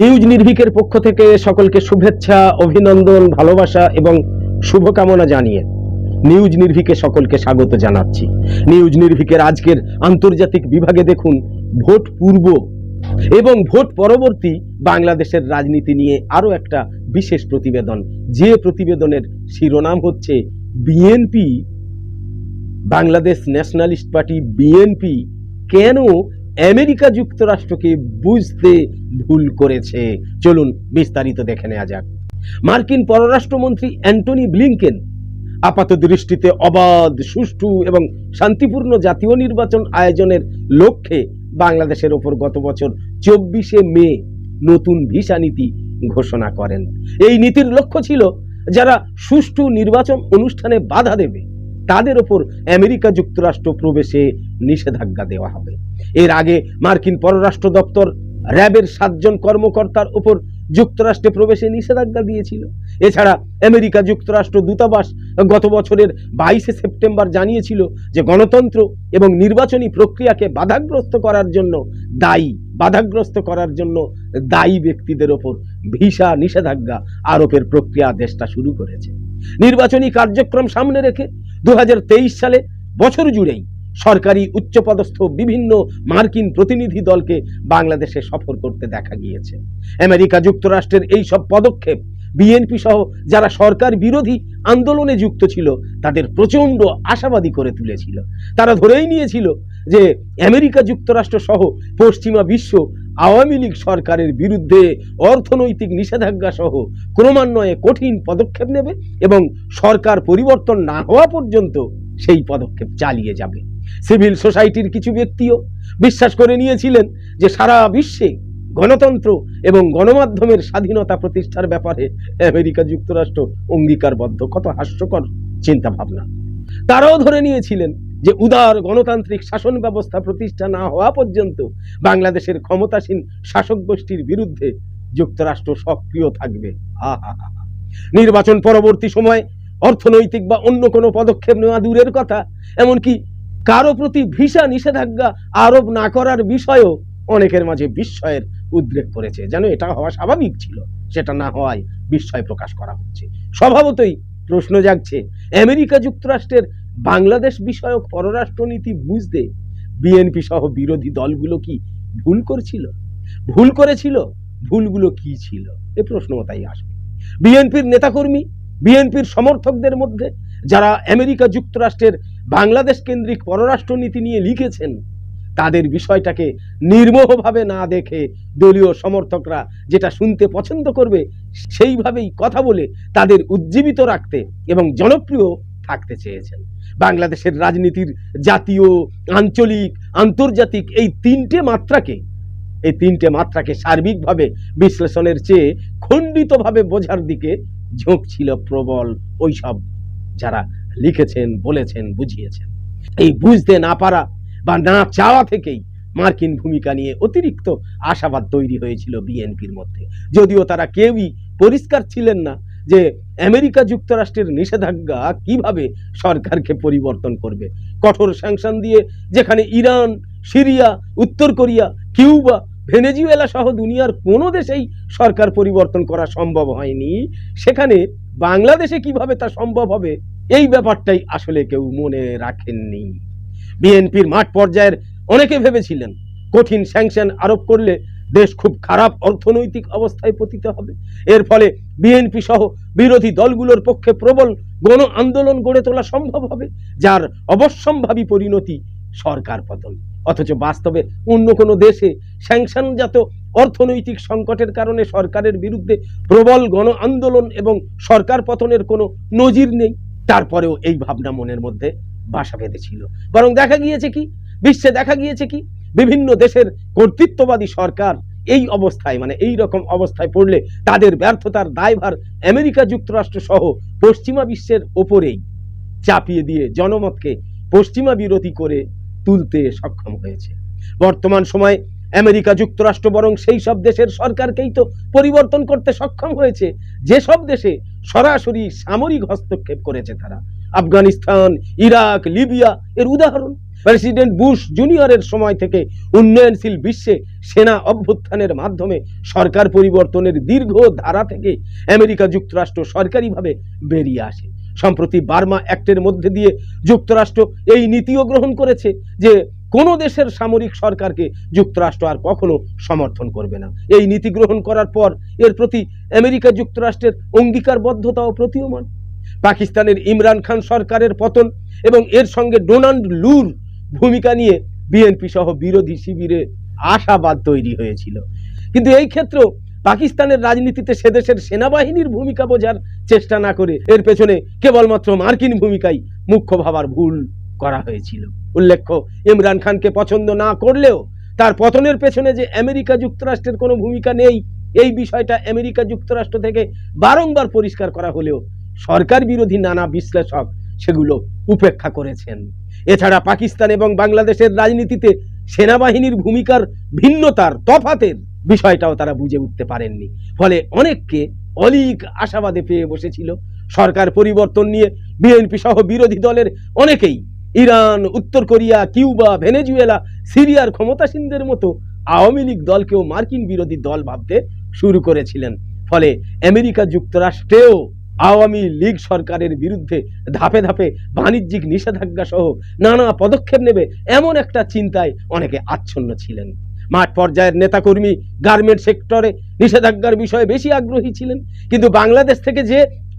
News নির্ভীকের পক্ষ থেকে সকলকে শুভেচ্ছা, অভিনন্দন, ভালোবাসা এবং শুভকামনা জানিয়ে নিউজ নির্ভীকে সকলকে স্বাগত জানাচ্ছি। নিউজ নির্ভীকের আজকের আন্তর্জাতিক বিভাগে দেখুন ভোট পূর্ব এবং ভোট পরবর্তী বাংলাদেশের রাজনীতি নিয়ে আরও একটা বিশেষ প্রতিবেদন। যে প্রতিবেদনের শিরোনাম হচ্ছে, BNP, Bangladesh nationalist party BNP কেন আমেরিকা যুক্তরাষ্ট্রকে বুঝতে ভুল করেছে। চলুন বিস্তারিত দেখে নেওয়া যাক। মার্কিন পররাষ্ট্রমন্ত্রী অ্যান্টনি ব্লিংকেন আপাত দৃষ্টিতে অবাধ, সুষ্ঠু এবং শান্তিপূর্ণ জাতীয় নির্বাচন আয়োজনের লক্ষ্যে বাংলাদেশের ওপর গত বছর চব্বিশে মে নতুন ভিসা নীতি ঘোষণা করেন। এই নীতির লক্ষ্য ছিল যারা সুষ্ঠু নির্বাচন অনুষ্ঠানে বাধা দেবে তাদের ওপর আমেরিকা যুক্তরাষ্ট্র প্রবেশে নিষেধাজ্ঞা দেওয়া হবে। এর আগে মার্কিন পররাষ্ট্র দপ্তর র্যাবের সাতজন কর্মকর্তার ওপর যুক্তরাষ্ট্রে প্রবেশে নিষেধাজ্ঞা দিয়েছিল। এছাড়া আমেরিকা যুক্তরাষ্ট্র দূতাবাস গত বছরের বাইশে সেপ্টেম্বর জানিয়েছিল যে গণতন্ত্র এবং নির্বাচনী প্রক্রিয়াকে বাধাগ্রস্ত করার জন্য দায়ী, বাধাগ্রস্ত করার জন্য দায়ী ব্যক্তিদের ওপর ভিসা নিষেধাজ্ঞা আরোপের প্রক্রিয়া দেশটা শুরু করেছে। নির্বাচনী কার্যক্রম সামনে রেখে দু হাজার তেইশ সালে বছর জুড়েই সরকারি উচ্চপদস্থ বিভিন্ন মার্কিন প্রতিনিধি দলকে বাংলাদেশে সফর করতে দেখা গিয়েছে। আমেরিকা যুক্তরাষ্ট্রের এই সব পদক্ষেপ বিএনপি সহ যারা সরকার বিরোধী আন্দোলনে যুক্ত ছিল, তাদের প্রচণ্ড আশাবাদী করে তুলেছিল। তারা ধরেই নিয়েছিল যে আমেরিকা যুক্তরাষ্ট্র সহ পশ্চিমা বিশ্ব আওয়ামী লীগ সরকারের বিরুদ্ধে অর্থনৈতিক নিষেধাজ্ঞা সহ ক্রমান্বয়ে কঠিন পদক্ষেপ নেবে এবং সরকার পরিবর্তন না হওয়া পর্যন্ত সেই পদক্ষেপ চালিয়ে যাবে। সিভিল সোসাইটির কিছু ব্যক্তিও বিশ্বাস করে নিয়েছিলেন যে সারা বিশ্বে গণতন্ত্র এবং গণমাধ্যমের স্বাধীনতা প্রতিষ্ঠার ব্যাপারে আমেরিকা যুক্তরাষ্ট্র অঙ্গীকারবদ্ধ। কত হাস্যকর চিন্তা ভাবনা তারাও ধরে নিয়েছিলেন যে উদার গণতান্ত্রিক শাসন ব্যবস্থা প্রতিষ্ঠা না হওয়া পর্যন্ত বাংলাদেশের ক্ষমতাসীন শাসক গোষ্ঠীর বিরুদ্ধে যুক্তরাষ্ট্র সক্রিয় থাকবে। নির্বাচন পরবর্তী সময় অর্থনৈতিক বা অন্য কোনো পদক্ষেপ নেওয়া দূরের কথা, এমনকি কারও প্রতি ভিসা নিষেধাজ্ঞা আরোপ না করার বিষয়েও অনেকের মাঝে বিস্ময়ের উদ্রেক করেছে, যেন এটা হওয়া স্বাভাবিক ছিল, সেটা না হওয়ায় বিস্ময় প্রকাশ করা হচ্ছে। স্বভাবতই প্রশ্ন জাগছে, আমেরিকা যুক্তরাষ্ট্রের বাংলাদেশ বিষয়ক পররাষ্ট্রনীতি বুঝতে বিএনপি সহ বিরোধী দলগুলো কি ভুল করছিল? ভুল করেছিল, ভুলগুলো কি ছিল? এ প্রশ্নও তাই আসবে বিএনপির নেতাকর্মী বিএনপির সমর্থকদের মধ্যে যারা আমেরিকা যুক্তরাষ্ট্রের বাংলাদেশ কেন্দ্রিক পররাষ্ট্রনীতি নিয়ে লিখেছেন তাদের বিষয়টাকে নির্মোহভাবে না দেখে দলীয় সমর্থকরা যেটা শুনতে পছন্দ করবে, সেইভাবেই কথা বলে তাদের উজ্জীবিত রাখতে এবং জনপ্রিয় থাকতে চেয়েছেন। বাংলাদেশের রাজনীতির জাতীয়, আঞ্চলিক, আন্তর্জাতিক এই তিনটে মাত্রাকে, এই তিনটে মাত্রাকে সার্বিকভাবে বিশ্লেষণের চেয়ে খণ্ডিতভাবে বোঝার দিকে ঝোঁক ছিল প্রবল ওইসব যারা লিখেছেন, বলেছেন, বুঝিয়েছেন। এই বুঝতে না পারা বা না চাওয়া থেকেই মার্কিন ভূমিকা নিয়ে অতিরিক্ত আশাবাদ তৈরি হয়েছিল বিএনপির মধ্যে। যদিও তারা কেউই পরিষ্কার ছিলেন না যে আমেরিকা যুক্তরাষ্ট্রের নিষেধাজ্ঞা কীভাবে সরকারকে পরিবর্তন করবে। কঠোর স্যাংশন দিয়ে যেখানে ইরান, সিরিয়া, উত্তর কোরিয়া, কিউবা, ভেনেজুয়েলা সহ দুনিয়ার কোনো দেশেই সরকার পরিবর্তন করা সম্ভব হয়নি, সেখানে বাংলাদেশে কীভাবে তা সম্ভব হবে, এই ব্যাপারটাই আসলে কেউ মনে রাখেননি। বিএনপির মাঠ পর্যায়ের অনেকে ভেবেছিলেন কঠিন স্যাংশন আরোপ করলে দেশ খুব খারাপ অর্থনৈতিক অবস্থায় পতিত হবে। এর ফলে বিএনপি সহ বিরোধী দলগুলোর পক্ষে প্রবল গণ আন্দোলন গড়ে তোলা সম্ভব হবে, যার অবশ্যম্ভাবী পরিণতি সরকার পতন। অথচ বাস্তবে অন্য কোনো দেশে স্যাংশনজাত অর্থনৈতিক সংকটের কারণে সরকারের বিরুদ্ধে প্রবল গণ আন্দোলন এবং সরকার পতনের কোনো নজির নেই, তারপরেও এই ভাবনা মনের মধ্যে। বাসা বেঁধেছিল। বরং দেখা গিয়েছে কি? বিশ্বে দেখা গিয়েছে কি? বিভিন্ন দেশের কর্তৃত্ববাদী সরকার এই অবস্থায় মানে এই রকম অবস্থায় পড়লে তাদের ব্যর্থতার দায়ভার আমেরিকা যুক্তরাষ্ট্র সহ পশ্চিমা বিশ্বের ওপরেই চাপিয়ে দিয়ে জনমতকে পশ্চিমা বিরোধী করে তুলতে সক্ষম হয়েছে। বর্তমান সময়ে আমেরিকা যুক্তরাষ্ট্র বরং সেই সব দেশের সরকারকেই তো পরিবর্তন করতে সক্ষম হয়েছে। যেসব দেশে সরাসরি সামরিক হস্তক্ষেপ করেছে তারা আফগানিস্তান, ইরাক, লিবিয়া এর উদাহরণ। প্রেসিডেন্ট বুশ জুনিয়রের সময় থেকে উন্নয়নশীল বিশ্বে সেনা অভ্যুত্থানের মাধ্যমে সরকার পরিবর্তনের দীর্ঘ ধারা থেকে আমেরিকা যুক্তরাষ্ট্র সরকারিভাবে বেরিয়ে আসে। সম্প্রতি বার্মা অ্যাক্টের মধ্যে দিয়ে যুক্তরাষ্ট্র এই নীতিও গ্রহণ করেছে যে কোনো দেশের সামরিক সরকারকে যুক্তরাষ্ট্র আর কখনো সমর্থন করবে না। এই নীতি গ্রহণ করার পর এর প্রতি আমেরিকা যুক্তরাষ্ট্রের অঙ্গীকারবদ্ধতাও প্রতীয়মান। পাকিস্তানের ইমরান খান সরকারের পতন এবং এর সঙ্গে ডোনাল্ড লুর ভূমিকা নিয়ে বিএনপি সহ বিরোধী শিবিরে আশাবাদ তৈরি হয়েছিল। কিন্তু এই ক্ষেত্রেও পাকিস্তানের রাজনীতিতে সে দেশের সেনাবাহিনীর ভূমিকা বোঝার চেষ্টা না করে এর পেছনে কেবলমাত্র মার্কিন ভূমিকাই মুখ্য ভাবার ভুল করা হয়েছিল। উল্লেখ্য, ইমরান খানকে পছন্দ না করলেও তার পতনের পেছনে যে আমেরিকা যুক্তরাষ্ট্রের কোনো ভূমিকা নেই, এই বিষয়টা আমেরিকা যুক্তরাষ্ট্র থেকে বারংবার পরিষ্কার করা হলেও সরকার বিরোধী নানা বিশ্লেষক সেগুলো উপেক্ষা করেছেন। এছাড়া পাকিস্তান এবং বাংলাদেশের রাজনীতিতে সেনাবাহিনীর ভূমিকার ভিন্নতার তফাতের বিষয়টাও তারা বুঝে উঠতে পারেননি। ফলে অনেককে অলিক আশাবাদে পেয়ে বসেছিল। সরকার পরিবর্তন নিয়ে বিএনপি সহ বিরোধী দলের অনেকেই ইরান, উত্তর কোরিয়া, কিউবা, ভেনেজুয়েলা, সিরিয়ার ক্ষমতাসীনদের মতো আওয়ামী লীগ দলকেও মার্কিন বিরোধী দল ভাবতে শুরু করেছিলেন। ফলে আমেরিকা যুক্তরাষ্ট্রেও আওয়ামী লীগ সরকারের বিরুদ্ধে ধাপে ধাপে বাণিজ্যিক নিষেধাজ্ঞা সহ নানা পদক্ষেপ নেবে এমন একটা চিন্তায় অনেকে আচ্ছন্ন ছিলেন। মাঠ পর্যায়ের নেতাকর্মী গার্মেন্ট সেক্টরে নিষেধাজ্ঞার বিষয়ে বেশি আগ্রহী ছিলেন। কিন্তু বাংলাদেশ থেকে যে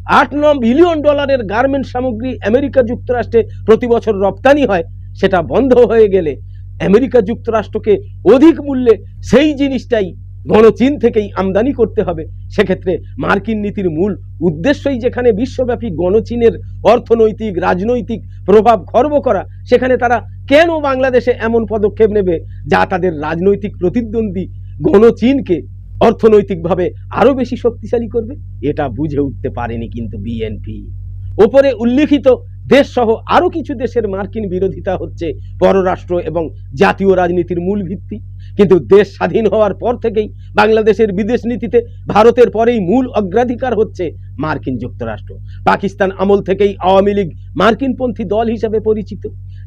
আট ন বিলিয়ন ডলারের গার্মেন্ট সামগ্রী আমেরিকা যুক্তরাষ্ট্রে প্রতি বছর রপ্তানি হয়, সেটা বন্ধ হয়ে গেলে আমেরিকা যুক্তরাষ্ট্রকে অধিক মূল্যে সেই জিনিসটাই গণচীন থেকেই আমদানি করতে হবে। সেক্ষেত্রে মার্কিন নীতির মূল উদ্দেশ্যই যেখানে বিশ্বব্যাপী গণচীনের অর্থনৈতিক, রাজনৈতিক প্রভাব খর্ব করা, সেখানে তারা কেন বাংলাদেশে এমন পদক্ষেপ নেবে যা তাদের রাজনৈতিক প্রতিদ্বন্দ্বী গণচীনকে অর্থনৈতিকভাবে আরও বেশি শক্তিশালী করবে? এটা বুঝে উঠতে পারেনি কিন্তু বিএনপি। ওপরে উল্লেখিত দেশ সহ আরও কিছু দেশের মার্কিন বিরোধিতা হচ্ছে পররাষ্ট্র এবং জাতীয় রাজনীতির মূল ভিত্তি। কিন্তু দেশ স্বাধীন হওয়ার পর থেকেই বাংলাদেশের বিদেশ নীতিতে ভারতের পরেই মূল অগ্রাধিকার হচ্ছে মার্কিন যুক্তরাষ্ট্র। পাকিস্তান আমল থেকেই আওয়ামী লীগ মার্কিনপন্থী দল হিসাবে পরিচিত।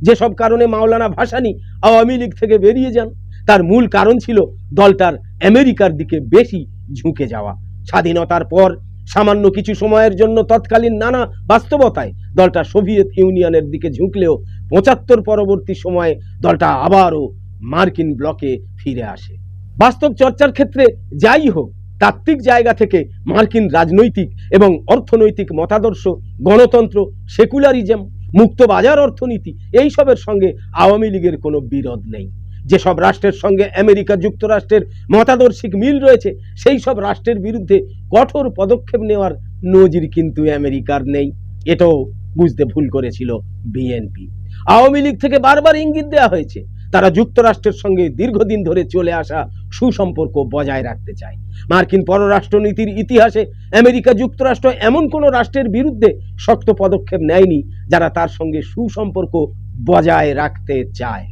যেসব কারণে মাওলানা ভাসানী আওয়ামী লীগ থেকে বেরিয়ে যান, তার মূল কারণ ছিল দলটার আমেরিকার দিকে বেশি ঝুঁকে যাওয়া। স্বাধীনতার পর সামান্য কিছু সময়ের জন্য তৎকালীন নানা বাস্তবতায় দলটা সোভিয়েত ইউনিয়নের দিকে ঝুঁকলেও পঁচাত্তর পরবর্তী সময়ে দলটা আবারও মার্কিন ব্লকে ফিরে আসে। বাস্তব চর্চার ক্ষেত্রে যাই হোক, তাত্ত্বিক জায়গা থেকে মার্কিন রাজনৈতিক এবং অর্থনৈতিক মতাদর্শ, গণতন্ত্র, সেকুলারিজম, মুক্ত বাজার অর্থনীতি এইসবের সঙ্গে আওয়ামী লীগের কোনো বিরোধ নেই। যেসব রাষ্ট্রের সঙ্গে আমেরিকা যুক্তরাষ্ট্রের মতাদর্শিক মিল রয়েছে, সেই সব রাষ্ট্রের বিরুদ্ধে কঠোর পদক্ষেপ নেওয়ার নজির কিন্তু আমেরিকার নেই। এটাও বুঝতে ভুল করেছিল বিএনপি। আওয়ামী লীগ থেকে বারবার ইঙ্গিত দেওয়া হয়েছে, তারা যুক্তরাষ্ট্রের সঙ্গে দীর্ঘদিন ধরে চলে আসা সুসম্পর্ক বজায় রাখতে চায়। মার্কিন পররাষ্ট্রনীতির ইতিহাসে আমেরিকা যুক্তরাষ্ট্র এমন কোনো রাষ্ট্রের বিরুদ্ধে শক্ত পদক্ষেপ নেয়নি, যারা তার সঙ্গে সুসম্পর্ক বজায় রাখতে চায়।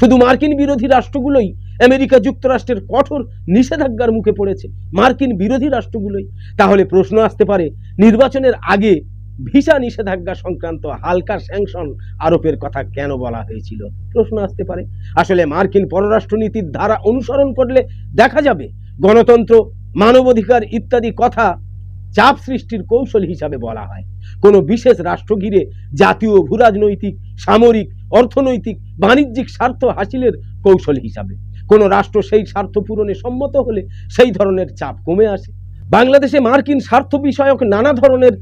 শুধু মার্কিন বিরোধী রাষ্ট্রগুলোই, আমেরিকা যুক্তরাষ্ট্রের কঠোর নিষেধাজ্ঞার মুখে পড়েছে মার্কিন বিরোধী রাষ্ট্রগুলোই। তাহলে প্রশ্ন আসতে পারে, নির্বাচনের আগে ভিসা নিষেধাজ্ঞা সংক্রান্ত হালকা স্যাংশন আরোপের কথা কেন বলা হয়েছিল? প্রশ্ন আসতে পারে। আসলে মার্কিন পররাষ্ট্রনীতির ধারা অনুসরণ করলে দেখা যাবে গণতন্ত্র, মানবাধিকার ইত্যাদি কথা চাপ সৃষ্টির কৌশল হিসাবে বলা হয়। কোনো বিশেষ রাষ্ট্র ঘিরে জাতীয় ভূরাজনৈতিক, সামরিক, অর্থনৈতিক, বাণিজ্যিক স্বার্থ হাসিলের কৌশল হিসাবে। কোনো রাষ্ট্র সেই স্বার্থ পূরণে সম্মত হলে সেই ধরনের চাপ কমে আসে। বাংলাদেশে মার্কিন স্বার্থ বিষয়ক নানা ধরনের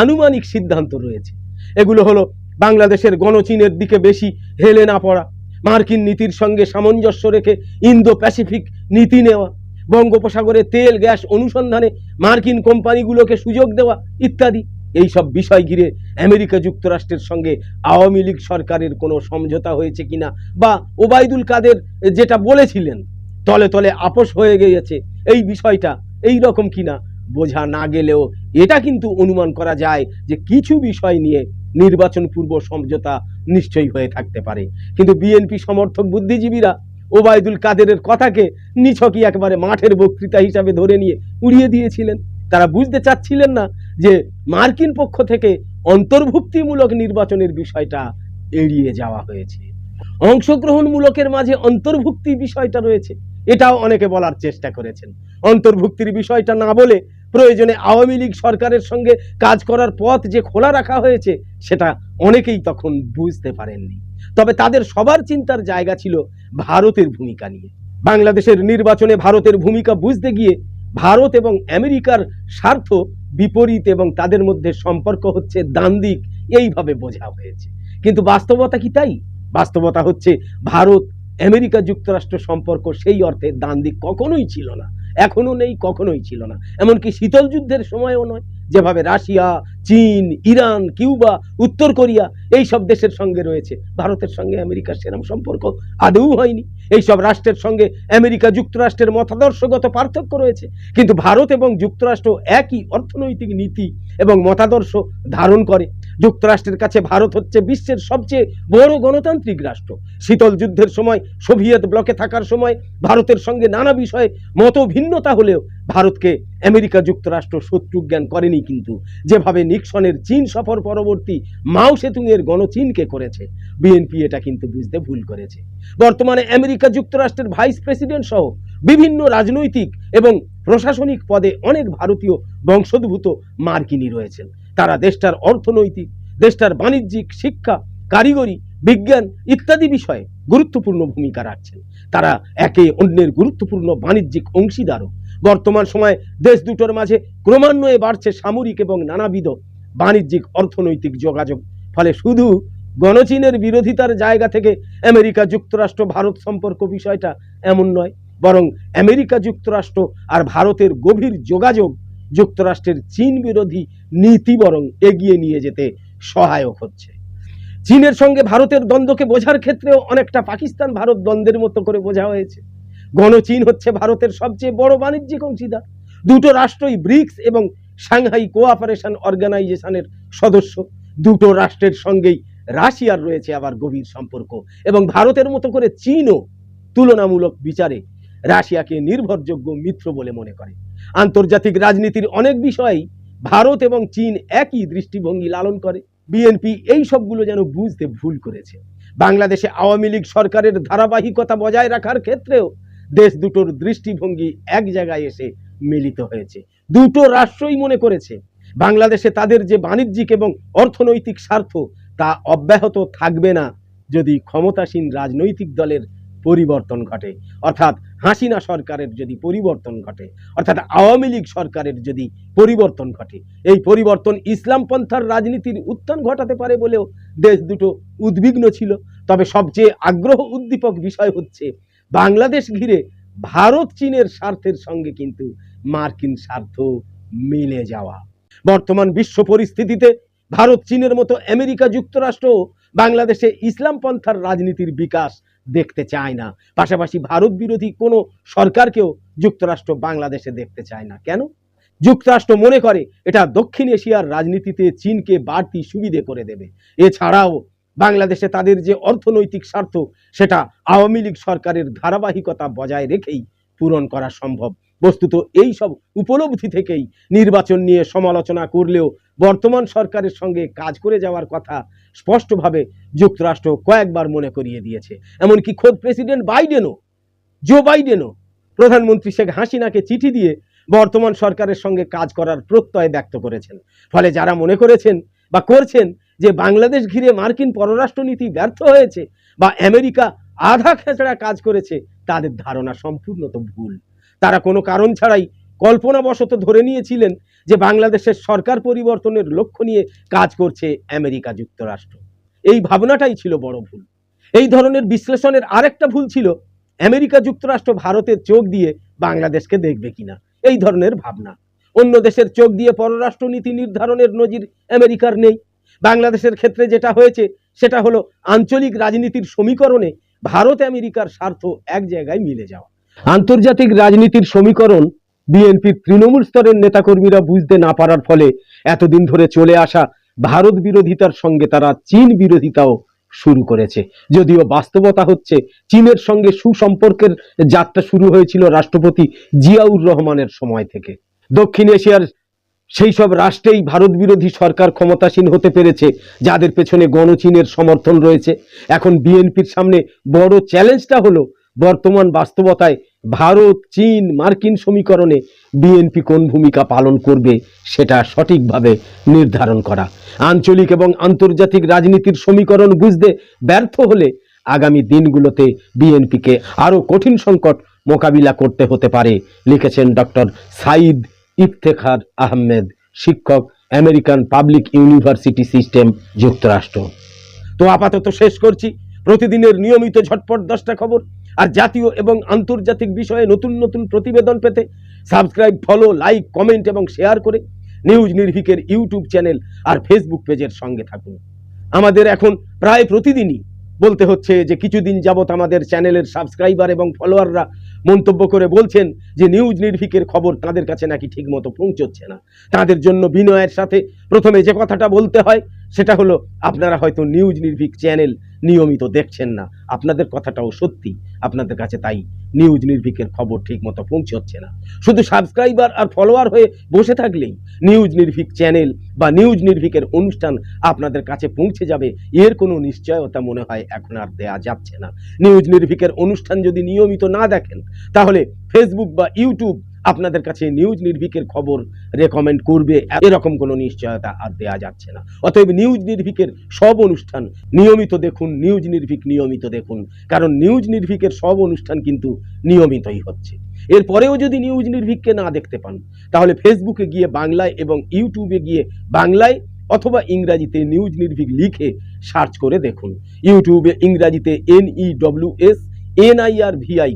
আনুমানিক সিদ্ধান্ত রয়েছে। এগুলো হলো বাংলাদেশের গণচীনের দিকে বেশি হেলে না পড়া, মার্কিন নীতির সঙ্গে সামঞ্জস্য রেখে ইন্দো প্যাসিফিক নীতি নেওয়া, বঙ্গোপসাগরে তেল, গ্যাস অনুসন্ধানে মার্কিন কোম্পানিগুলোকে সুযোগ দেওয়া ইত্যাদি। এই সব বিষয় ঘিরে আমেরিকা যুক্তরাষ্ট্রের সঙ্গে আওয়ামী লীগ সরকারের কোনো সমঝোতা হয়েছে কিনা বা ওবায়দুল কাদের যেটা বলেছিলেন, তলে তলে আপোষ হয়ে গিয়েছে, এই বিষয়টা এই রকম কিনা বোঝা না গেলেও এটা কিন্তু অনুমান করা যায় যে কিছু বিষয় নিয়ে নির্বাচন পূর্ব সমঝোতা নিশ্চয়ই হয়ে থাকতে পারে। কিন্তু বিএনপি সমর্থক বুদ্ধিজীবীরা ওবায়দুল কাদেরের কথাকে নিছকই একবারে মাঠের বক্তৃতা হিসাবে ধরে নিয়ে উড়িয়ে দিয়েছিলেন। তারা বুঝতে চাচ্ছিলেন না যে মার্কিন পক্ষ থেকে অন্তর্ভুক্তিমূলক নির্বাচনের বিষয়টা এড়িয়ে যাওয়া হয়েছে। অংশগ্রহণমূলকের মাঝে অন্তর্ভুক্তি বিষয়টা রয়েছে, এটাও অনেকে বলার চেষ্টা করেছেন। অন্তর্ভুক্তির বিষয়টা না বলে প্রয়োজনে আওয়ামী লীগ সরকারের সঙ্গে কাজ করার পথ যে খোলা রাখা হয়েছে, সেটা অনেকেই তখন বুঝতে পারেননি। তবে তাদের সবার চিন্তার জায়গা ছিল ভারতের ভূমিকা নিয়ে। বাংলাদেশের নির্বাচনে ভারতের ভূমিকা বুঝতে গিয়ে ভারত এবং আমেরিকার স্বার্থ বিপরীত এবং তাদের মধ্যে সম্পর্ক হচ্ছে দ্বান্দ্বিক এইভাবে বোঝা হয়েছে। কিন্তু বাস্তবতা কি তাই? বাস্তবতা হচ্ছে ভারত আমেরিকা যুক্তরাষ্ট্র সম্পর্ক সেই অর্থে দ্বান্দ্বিক কখনোই ছিল না। এখনও নেই, কখনোই ছিল না। এমনকি শীতল যুদ্ধের সময়ও নয়, যেভাবে রাশিয়া, চীন, ইরান, কিউবা, উত্তর কোরিয়া এই সব দেশের সঙ্গে রয়েছে। ভারতের সঙ্গে আমেরিকার সেরম সম্পর্ক আদৌ হয়নি। এই সব রাষ্ট্রের সঙ্গে আমেরিকা যুক্তরাষ্ট্রের মতাদর্শগত পার্থক্য রয়েছে। কিন্তু ভারত এবং যুক্তরাষ্ট্র একই অর্থনৈতিক নীতি এবং মতাদর্শ ধারণ করে। যুক্তরাষ্ট্রের কাছে ভারত হচ্ছে বিশ্বের সবচেয়ে বড় গণতান্ত্রিক রাষ্ট্র। শীতল যুদ্ধের সময়, সোভিয়েত ব্লকে থাকার সময় ভারতের সঙ্গে নানা বিষয়ে মত ভিন্নতা হলেও ভারতকে আমেরিকা যুক্তরাষ্ট্র শত্রু জ্ঞান করেনি কিন্তু। যেভাবে নিক্সনের চীন সফর পরবর্তী মাও সেতুংয়ের গণচীনকে করেছে, বিএনপি এটা কিন্তু বুঝতে ভুল করেছে। বর্তমানে আমেরিকা যুক্তরাষ্ট্রের ভাইস প্রেসিডেন্ট সহ বিভিন্ন রাজনৈতিক এবং প্রশাসনিক পদে অনেক ভারতীয় বংশোদ্ভূত মার্কিনী রয়েছেন। তারা দেশটার অর্থনৈতিক, দেশটার বাণিজ্যিক, শিক্ষা, কারিগরি, বিজ্ঞান ইত্যাদি বিষয়ে গুরুত্বপূর্ণ ভূমিকা রাখছেন। তারা একে অন্যের গুরুত্বপূর্ণ বাণিজ্যিক অংশীদারও বর্তমান সময়ে দেশ দুটোর মাঝে ক্রমান্বয়ে বাড়ছে সামরিক এবং নানাবিধ বাণিজ্যিক অর্থনৈতিক যোগাযোগ। ফলে শুধু গণচীনের বিরোধিতার জায়গা থেকে আমেরিকা যুক্তরাষ্ট্র, ভারত সম্পর্ক বিষয়টা এমন নয়, বরং আমেরিকা যুক্তরাষ্ট্র আর ভারতের গভীর যোগাযোগ, যুক্তরাষ্ট্রের চীন বিরোধী নীতি বরং এগিয়ে নিয়ে যেতে সহায়ক হচ্ছে। চীনের সঙ্গে ভারতের দ্বন্দ্বকে বোঝার ক্ষেত্রেও অনেকটা পাকিস্তান, ভারত দ্বন্দ্বের মতো করে বোঝা হয়েছে। গণচীন হচ্ছে ভারতের সবচেয়ে বড় বাণিজ্যিক অংশীদার। দুটো রাষ্ট্রই ব্রিক্স এবং সাংহাই কোঅপারেশন অর্গানাইজেশনের সদস্য। দুটো রাষ্ট্রের সঙ্গেই রাশিয়ার রয়েছে আবার গভীর সম্পর্ক এবং ভারতের মতো করে চীনও তুলনামূলক বিচারে রাশিয়াকে নির্ভরযোগ্য মিত্র বলে মনে করে। আন্তর্জাতিক রাজনীতির অনেক বিষয়েই ভারত এবং চীন একই দৃষ্টিভঙ্গি লালন করে। বিএনপি এই সবগুলো যেন বুঝতে ভুল করেছে। বাংলাদেশে আওয়ামী লীগ সরকারের ধারাবাহিকতা বজায় রাখার ক্ষেত্রেও দেশ দুটোর দৃষ্টিভঙ্গি এক জায়গায় এসে মিলিত হয়েছে। দুটো রাষ্ট্রই মনে করেছে, বাংলাদেশে তাদের যে বাণিজ্যিক এবং অর্থনৈতিক স্বার্থ তা অব্যাহত থাকবে না যদি ক্ষমতাসীন রাজনৈতিক দলের পরিবর্তন ঘটে। অর্থাৎ হাসিনা সরকারের যদি পরিবর্তন ঘটে, অর্থাৎ আওয়ামী লীগ সরকারের যদি পরিবর্তন ঘটে, এই পরিবর্তন ইসলাম পন্থার রাজনীতির উত্থান ঘটাতে পারে বলেও দেশ দুটো উদ্বিগ্ন ছিল। তবে সবচেয়ে আগ্রহ উদ্দীপক বিষয় হচ্ছে, বাংলাদেশ ঘিরে ভারত চীনের স্বার্থের সঙ্গে কিন্তু মার্কিন স্বার্থ মিলে যাওয়া। বর্তমান বিশ্ব পরিস্থিতিতে ভারত চীনের মতো আমেরিকা যুক্তরাষ্ট্র বাংলাদেশে ইসলাম পন্থার রাজনীতির বিকাশ দেখতে চায় না। পাশাপাশি ভারত বিরোধী কোনো সরকারকেও যুক্তরাষ্ট্র বাংলাদেশে দেখতে চায় না। কেন? যুক্তরাষ্ট্র মনে করে এটা দক্ষিণ এশিয়ার রাজনীতিতে চীনকে বাড়তি সুবিধে করে দেবে। এছাড়াও বাংলাদেশে তাদের যে অর্থনৈতিক স্বার্থ, সেটা আওয়ামী লীগ সরকারের ধারাবাহিকতা বজায় রেখেই পূরণ করা সম্ভব। বস্তুত এই সব উপলব্ধি থেকেই নির্বাচন নিয়ে সমালোচনা করলেও বর্তমান সরকারের সঙ্গে কাজ করে যাওয়ার কথা স্পষ্টভাবে যুক্তরাষ্ট্র কয়েকবার মনে করিয়ে দিয়েছে। এমনকি খোদ প্রেসিডেন্ট বাইডেনও, জো বাইডেনও প্রধানমন্ত্রী শেখ হাসিনাকে চিঠি দিয়ে বর্তমান সরকারের সঙ্গে কাজ করার প্রত্যয় ব্যক্ত করেছেন। ফলে যারা মনে করেছেন বা করছেন যে বাংলাদেশ ঘিরে মার্কিন পররাষ্ট্রনীতি ব্যর্থ হয়েছে বা আমেরিকা আধা খেঁচড়া কাজ করেছে, তাদের ধারণা সম্পূর্ণ তো ভুল। তারা কোনো কারণ ছাড়াই কল্পনাবশত ধরে নিয়েছিলেন যে বাংলাদেশের সরকার পরিবর্তনের লক্ষ্য নিয়ে কাজ করছে আমেরিকা যুক্তরাষ্ট্র। এই ভাবনাটাই ছিল বড় ভুল। এই ধরনের বিশ্লেষণের আরেকটা ভুল ছিল, আমেরিকা যুক্তরাষ্ট্র ভারতের চোখ দিয়ে বাংলাদেশকে দেখবে কিনা। এই ধরনের ভাবনা। অন্য দেশের চোখ দিয়ে পররাষ্ট্রনীতি নির্ধারণের নজির আমেরিকার নেই। বাংলাদেশের ক্ষেত্রে যেটা হয়েছে, সেটা হলো আঞ্চলিক রাজনীতির সমীকরণে ভারত আমেরিকার স্বার্থ এক জায়গায় মিলে যাওয়া। আন্তর্জাতিক রাজনীতির সমীকরণ বিএনপির তৃণমূল স্তরের নেতাকর্মীরা বুঝতে না পারার ফলে এতদিন ধরে চলে আসা ভারত বিরোধিতার সঙ্গে তারা চীন বিরোধিতাও শুরু করেছে। যদিও বাস্তবতা হচ্ছে চীনের সঙ্গে সুসম্পর্কের যাত্রা শুরু হয়েছিল রাষ্ট্রপতি জিয়াউর রহমানের সময় থেকে। দক্ষিণ এশিয়ার সেই সব রাষ্ট্রেই ভারত বিরোধী সরকার ক্ষমতাসীন হতে পেরেছে, যাদের পেছনে গণচীনের সমর্থন রয়েছে। এখন বিএনপির সামনে বড় চ্যালেঞ্জটা হলো, বর্তমান বাস্তবতায় ভারত, চীন, মার্কিন সমীকরণে বিএনপি কোন ভূমিকা পালন করবে সেটা সঠিকভাবে নির্ধারণ করা। আঞ্চলিক এবং আন্তর্জাতিক রাজনীতির সমীকরণ বুঝতে ব্যর্থ হলে আগামী দিনগুলোতে বিএনপিকে আরও কঠিন সংকট মোকাবিলা করতে হতে পারে, লিখেছেন ডক্টর সাইদ ইফতেখার আহমেদ, শিক্ষক, আমেরিকান পাবলিক ইউনিভার্সিটি সিস্টেম, যুক্তরাষ্ট্র। তো আপাতত শেষ করছি। প্রতিদিনের নিয়মিত ঝটপট দশটা খবর। আর জাতীয় এবং আন্তর্জাতিক বিষয়ে নতুন নতুন প্রতিবেদন পেতে সাবস্ক্রাইব, ফলো, লাইক, কমেন্ট এবং শেয়ার করে নিউজ নির্ভিকের ইউটিউব চ্যানেল আর ফেসবুক পেজের সঙ্গে থাকুন। আমাদের এখন প্রায় প্রতিদিনই বলতে হচ্ছে যে কিছুদিন যাবত আমাদের চ্যানেলের সাবস্ক্রাইবার এবং ফলোয়াররা মন্তব্য করে বলছেন যে নিউজ নির্ভিকের খবর তাদের কাছে নাকি ঠিকমতো পৌঁছচ্ছে না। তাদের জন্য বিনয়ের সাথে প্রথমে যে কথাটা বলতে হয় সেটা হলো, আপনারা হয়তো নিউজ নির্ভীক চ্যানেল নিয়মিত দেখছেন না। আপনাদের কথাটাও সত্যি। আপনাদের কাছে তাই নিউজ নির্ভীকের খবর ঠিক ঠিকমতো পৌঁছচ্ছে না। শুধু সাবস্ক্রাইবার আর ফলোয়ার হয়ে বসে থাকলেই নিউজ নির্ভীক চ্যানেল বা নিউজ নির্ভীকের অনুষ্ঠান আপনাদের কাছে পৌঁছে যাবে। এর কোনো নিশ্চয়তা মনে হয় এখন আর দেয়া যাচ্ছে না। নিউজ নির্ভীকের অনুষ্ঠান যদি নিয়মিত না দেখেন, তাহলে ফেসবুক বা ইউটিউব আপনাদের কাছে নিউজ নির্ভীকের খবর রেকমেন্ড করবে। এরকম কোনো নিশ্চয়তা আর দেয়া যাচ্ছে না। অতএব নিউজ নির্ভীকের সব অনুষ্ঠান নিয়মিত দেখুন নিউজ নির্ভীক নিয়মিত দেখুন। কারণ নিউজ নির্ভীকের সব অনুষ্ঠান কিন্তু নিয়মিতই হচ্ছে। এরপরেও যদি নিউজ নির্ভীককে না দেখতে পান, তাহলে ফেসবুকে গিয়ে বাংলায় এবং ইউটিউবে গিয়ে বাংলায় অথবা ইংরাজিতে নিউজ নির্ভীক লিখে সার্চ করে দেখুন। ইউটিউবে ইংরাজিতে N E W S N I R V I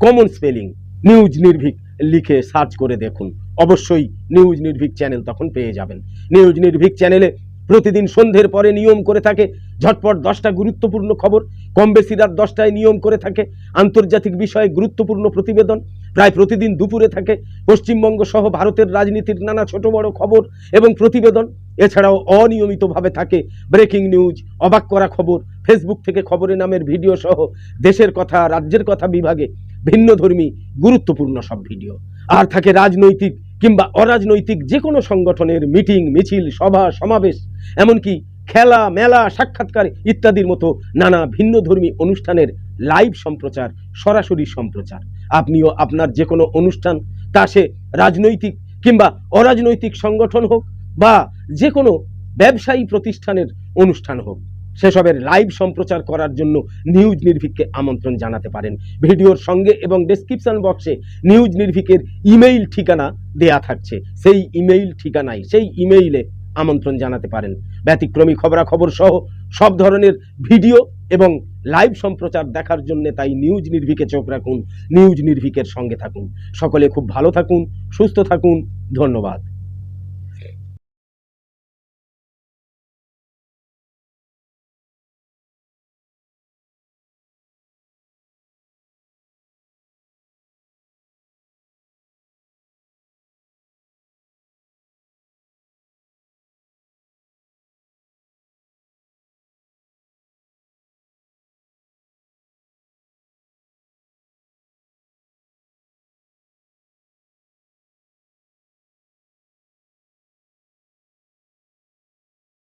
common spelling news Nirbhik লিখে সার্চ করে দেখুন। অবশ্যই নিউজ নির্ভীক চ্যানেল তখন পেয়ে যাবেন। নিউজ নির্ভীক চ্যানেলে প্রতিদিন সন্ধ্যের পরে নিয়ম করে থাকে, ঝটপট দশটা গুরুত্বপূর্ণ খবর, কম বেশি রাত দশটায় নিয়ম করে থাকে, আন্তর্জাতিক বিষয়ে গুরুত্বপূর্ণ প্রতিবেদন, প্রায় প্রতিদিন দুপুরে থাকে, পশ্চিমবঙ্গ সহ ভারতের রাজনীতির নানা ছোট বড় খবর এবং প্রতিবেদন। এছাড়াও অনিয়মিতভাবে থাকে ব্রেকিং নিউজ অবাক করা খবর ফেসবুক থেকে খবরের নামের ভিডিও সহ দেশের কথা, রাজ্যের কথা বিভাগে। ভিন্নধর্মী গুরুত্বপূর্ণ সব ভিডিও। আর থাকে রাজনৈতিক কিংবা অরাজনৈতিক যে কোনো সংগঠনের মিটিং, মিছিল, সভা, সমাবেশ, এমনকি খেলা, মেলা, সাক্ষাৎকার ইত্যাদির মতো নানা ভিন্নধর্মী অনুষ্ঠানের লাইভ সম্প্রচার, সরাসরি সম্প্রচার। আপনিও আপনার যে কোনো অনুষ্ঠান, তা সে রাজনৈতিক কিংবা অরাজনৈতিক সংগঠন হোক বা যে কোনো ব্যবসায়ী প্রতিষ্ঠানের অনুষ্ঠান হোক সেসবের লাইভ সম্প্রচার করার জন্য নিউজ নির্ভীককে আমন্ত্রণ জানাতে পারেন। ভিডিওর সঙ্গে এবং ডেসক্রিপশন বক্সে নিউজ নির্ভীকের ইমেইল ঠিকানা দেয়া থাকছে। সেই ইমেইল ঠিকানায়, সেই ইমেইলে আমন্ত্রণ জানাতে পারেন। ব্যতিক্রমী খবরাখবর সহ সব ধরনের ভিডিও এবং লাইভ সম্প্রচার দেখার জন্য তাই নিউজ নির্ভীকে চোখ রাখুন। নিউজ নির্ভীকের সঙ্গে থাকুন। সকলে খুব ভালো থাকুন, সুস্থ থাকুন। ধন্যবাদ।